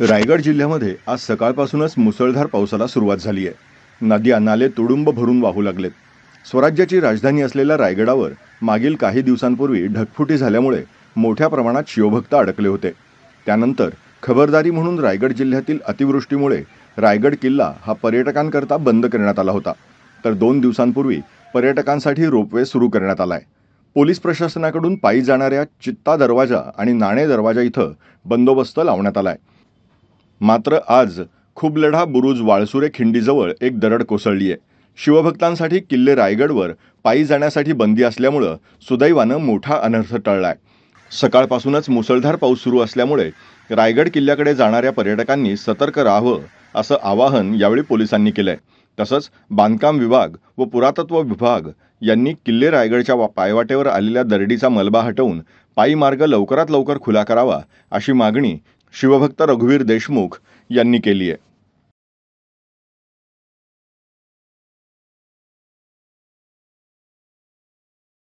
रायगड जिल्ह्यामध्ये आज सकाळपासूनच मुसळधार पावसाला सुरुवात झाली आहे. नद्या नाले तुडुंब भरून वाहू लागलेत. स्वराज्याची राजधानी असलेल्या रायगडावर मागील काही दिवसांपूर्वी ढगफुटी झाल्यामुळे मोठ्या प्रमाणात शिवभक्त अडकले होते. त्यानंतर खबरदारी म्हणून रायगड जिल्ह्यातील अतिवृष्टीमुळे रायगड किल्ला हा पर्यटकांकरता बंद करण्यात आला होता. तर दोन दिवसांपूर्वी पर्यटकांसाठी रोपवे सुरू करण्यात आला आहे पोलीस प्रशासनाकडून पायी जाणाऱ्या चित्ता दरवाजा आणि नाणे दरवाजा इथं बंदोबस्त लावण्यात आलाय. मात्र आज खुबलढा बुरुज वाळसुरे खिंडीजवळ एक दरड कोसळली आहे शिवभक्तांसाठी किल्ले रायगडवर पायी जाण्यासाठी बंदी असल्यामुळं सुदैवानं मोठा अनर्थ टळलाय. सकाळपासूनच मुसळधार पाऊस सुरू असल्यामुळे रायगड किल्ल्याकडे जाणाऱ्या पर्यटकांनी सतर्क राहावं असं आवाहन यावेळी पोलिसांनी केलंय. तसंच बांधकाम विभाग व पुरातत्व विभाग यांनी किल्ले रायगडच्या पायवाटेवर आलेल्या दरडीचा मलबा हटवून पायी मार्ग लवकरात लवकर खुला करावा अशी मागणी शिवभक्त रघुवीर देशमुख यांनी केली आहे.